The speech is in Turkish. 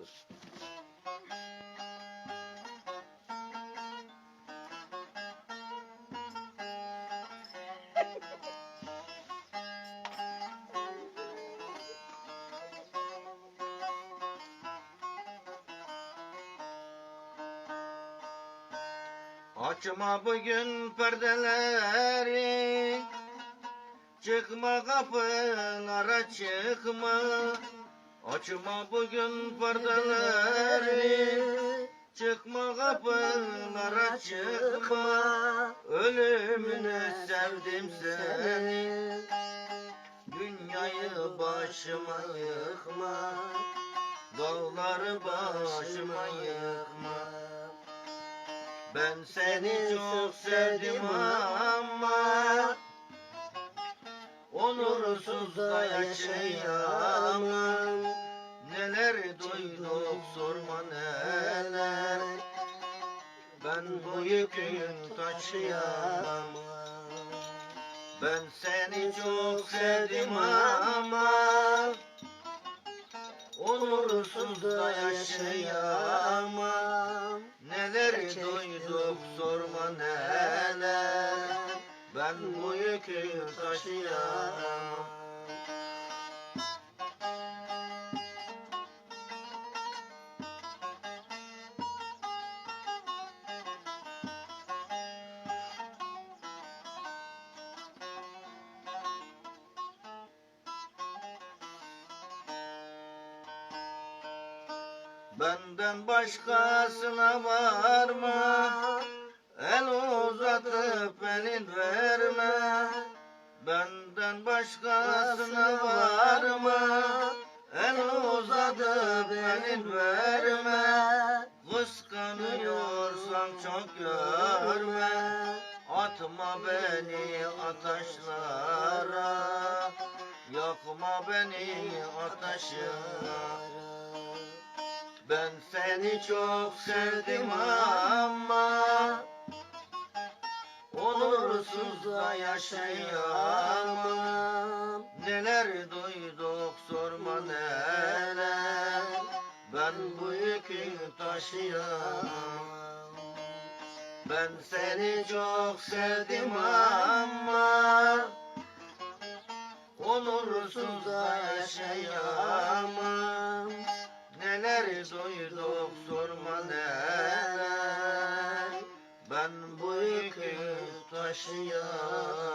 Dur. Açma bugün perdeleri Çıkma kapılara çıkma Açma bugün perdeleri Çıkma kapılara çıkma Ölümüne sevdim seni. Dünyayı başıma yıkma. Dağları başıma yıkma. Ben seni çok sevdim ama Onursuz da yaşayamam. Neler duyduk sorma neler. Ben bu yükü taşıyamam. Ben seni çok sevdim ama Onursuz da yaşayamam. Neler duyduk sorma neler Ben bu yükü taşıyamam. Benden başkasına varma. El Başkasına varma El uzatıp elin verme. Kıskanıyorsan çok görme. Atma beni ateşlara Yakma beni ateşlara ben seni çok sevdim ama Onursuz da yaşayamam. Neler duyduk sorma neler. Ben bu yükü taşıyamam. Ben seni çok sevdim ama Onursuz da yaşayamam. Neler duyduk sorma neler. Ben bu yükü taşıyamam